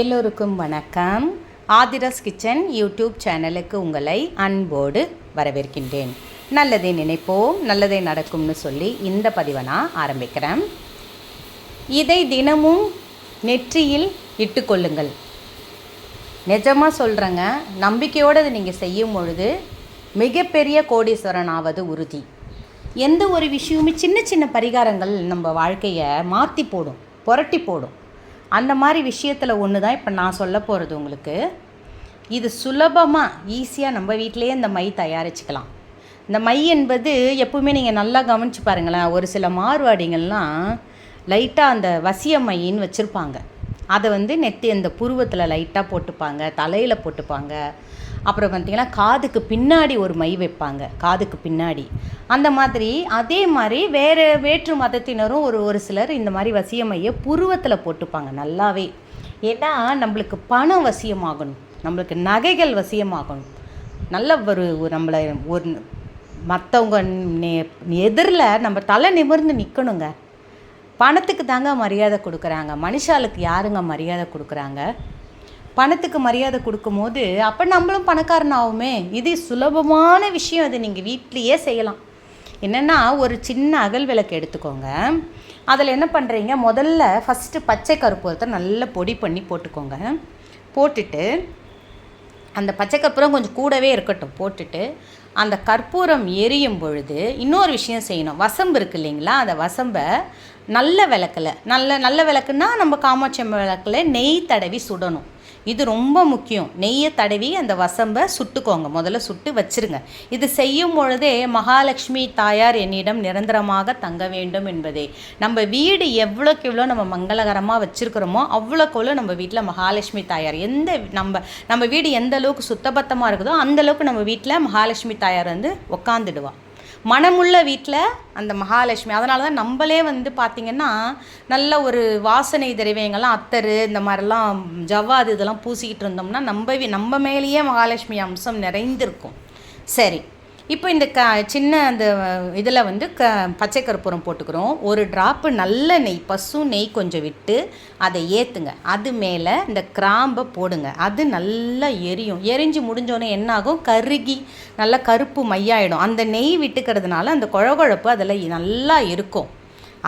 எல்லோருக்கும் வணக்கம். ஆதிரஸ் kitchen YouTube சேனலுக்கு உங்களை அன்போடு வரவேற்கின்றேன். நல்லதை நினைப்போம் நல்லதே நடக்கும்னு சொல்லி இந்த பதிவை நான் ஆரம்பிக்கிறேன். இதை தினமும் நெற்றியில் இட்டுக்கொள்ளுங்கள் நிஜமாக சொல்கிறேங்க நம்பிக்கையோடு அதை நீங்கள் செய்யும் பொழுது மிகப்பெரிய கோடீஸ்வரன் ஆவது உறுதி. எந்த ஒரு விஷயமுமே சின்ன சின்ன பரிகாரங்கள் நம்ம வாழ்க்கையை மாற்றி போடும் புரட்டி போடும். அந்த மாதிரி விஷயத்தில் ஒன்று தான் இப்போ நான் சொல்ல போகிறது உங்களுக்கு. இது சுலபமாக ஈஸியாக நம்ம வீட்டிலேயே இந்த மை தயாரிச்சுக்கலாம். இந்த மை என்பது எப்பவுமே நீங்கள் நல்லா கவனிச்சு பாருங்களேன். ஒரு சில மார்வாடிகள்லாம் லைட்டாக அந்த வசிய மையின்னு வச்சுருப்பாங்க. அதை வந்து நெத்தி அந்த புருவத்தில் லைட்டாக போட்டுப்பாங்க தலையில் போட்டுப்பாங்க. அப்புறம் பார்த்தீங்கன்னா காதுக்கு பின்னாடி ஒரு மை வைப்பாங்க காதுக்கு பின்னாடி. அந்த மாதிரி அதே மாதிரி வேறு வேற்று மதத்தினரும் ஒரு ஒரு சிலர் இந்த மாதிரி வசிய மையை புருவத்தில் போட்டுப்பாங்க நல்லாவே. ஏன்னா நம்மளுக்கு பணம் வசியமாகணும் நம்மளுக்கு நகைகள் வசியமாகணும். நல்ல ஒரு ஒரு நம்மளை ஒரு மற்றவங்க எதிரில் நம்ம தலை நிமிர்ந்து நிற்கணுங்க பணத்துக்கு தாங்க மரியாதை கொடுக்குறாங்க. மனுஷாளுக்கு யாருங்க மரியாதை கொடுக்குறாங்க? பணத்துக்கு மரியாதை கொடுக்கும்போது அப்போ நம்மளும் பணக்காரன் ஆகுமே இது சுலபமான விஷயம். அது நீங்கள் வீட்லேயே செய்யலாம். என்னென்னா ஒரு சின்ன அகல் விளக்கு எடுத்துக்கோங்க. அதில் என்ன பண்ணுறீங்க முதல்ல ஃபஸ்ட்டு பச்சை கருப்பூரத்தை நல்லா பொடி பண்ணி போட்டுக்கோங்க. போட்டுட்டு அந்த பச்சை கற்பூரம் கொஞ்சம் கூடவே இருக்கட்டும் போட்டுட்டு அந்த கற்பூரம் எரியும் பொழுது இன்னொரு விஷயம் செய்யணும். வசம்பு இருக்கு இல்லைங்களா? அந்த வசம்பை நல்ல விளக்கில் நல்ல நல்ல விளக்குன்னா நம்ம காமாட்சி அம்மன் விளக்கில் நெய் தடவி சுடணும். இது ரொம்ப முக்கியம். நெய்யை தடவி அந்த வசம்பை சுட்டுக்கோங்க. முதல்ல சுட்டு வச்சிருங்க. இது செய்யும் பொழுதே மகாலட்சுமி தாயார் என்னிடம் நிரந்தரமாக தங்க வேண்டும் என்பதே. நம்ம வீடு எவ்வளோக்கு எவ்வளோ நம்ம மங்களகரமாக வச்சுருக்கிறோமோ அவ்வளோக்கு எவ்வளோ நம்ம வீட்டில் மகாலட்சுமி தாயார். எந்த நம்ம நம்ம வீடு எந்த அளவுக்கு சுத்தபத்தமாக இருக்குதோ அந்த அளவுக்கு நம்ம வீட்டில் மகாலட்சுமி தாயார் வந்து உட்காந்துடுவான் மனமுள்ள வீட்டில் அந்த மகாலட்சுமி. அதனால தான் நம்மளே வந்து பார்த்திங்கன்னா நல்ல ஒரு வாசனை திரவியங்கள்லாம் அத்தரு இந்த மாதிரிலாம் ஜவ்வாது இதெல்லாம் பூசிக்கிட்டு இருந்தோம்னா நம்ம நம்ம மேலேயே மகாலட்சுமி அம்சம் நிறைந்திருக்கும். சரி. இப்போ இந்த க சின்ன அந்த இதில் வந்து க பச்சை கற்பூரம் போட்டுக்கிறோம். ஒரு ட்ராப்பு நல்ல நெய் பசு நெய் கொஞ்சம் விட்டு அதை ஏற்றுங்க அது மேலே இந்த கிராம்பை போடுங்க. அது நல்லா எரியும். எரிஞ்சு முடிஞ்சோடனே என்னாகும்? கருகி நல்லா கருப்பு மையாயிடும். அந்த நெய் விட்டுக்கிறதுனால அந்த குழகுழப்பு அதில் நல்லா இருக்கும்.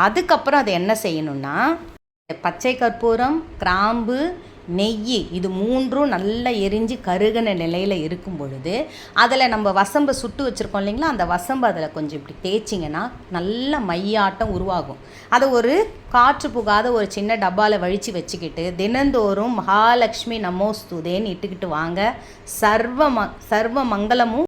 அதுக்கப்புறம் அதை என்ன செய்யணும்னா பச்சை கற்பூரம் கிராம்பு நெய் இது மூன்றும் நல்லா எரிஞ்சு கருகின நிலையில் இருக்கும் பொழுது அதில் நம்ம வசம்பை சுட்டு வச்சுருக்கோம் இல்லைங்களா? அந்த வசம்பு அதில் கொஞ்சம் இப்படி தேய்ச்சிங்கன்னா நல்ல மையாட்டம் உருவாகும். அதை ஒரு காற்று புகாத ஒரு சின்ன டப்பாவில் வழித்து வச்சுக்கிட்டு தினந்தோறும் மகாலட்சுமி நமோஸ்துதேன்னு இட்டுக்கிட்டு வாங்க. சர்வ ம சர்வ மங்களமும்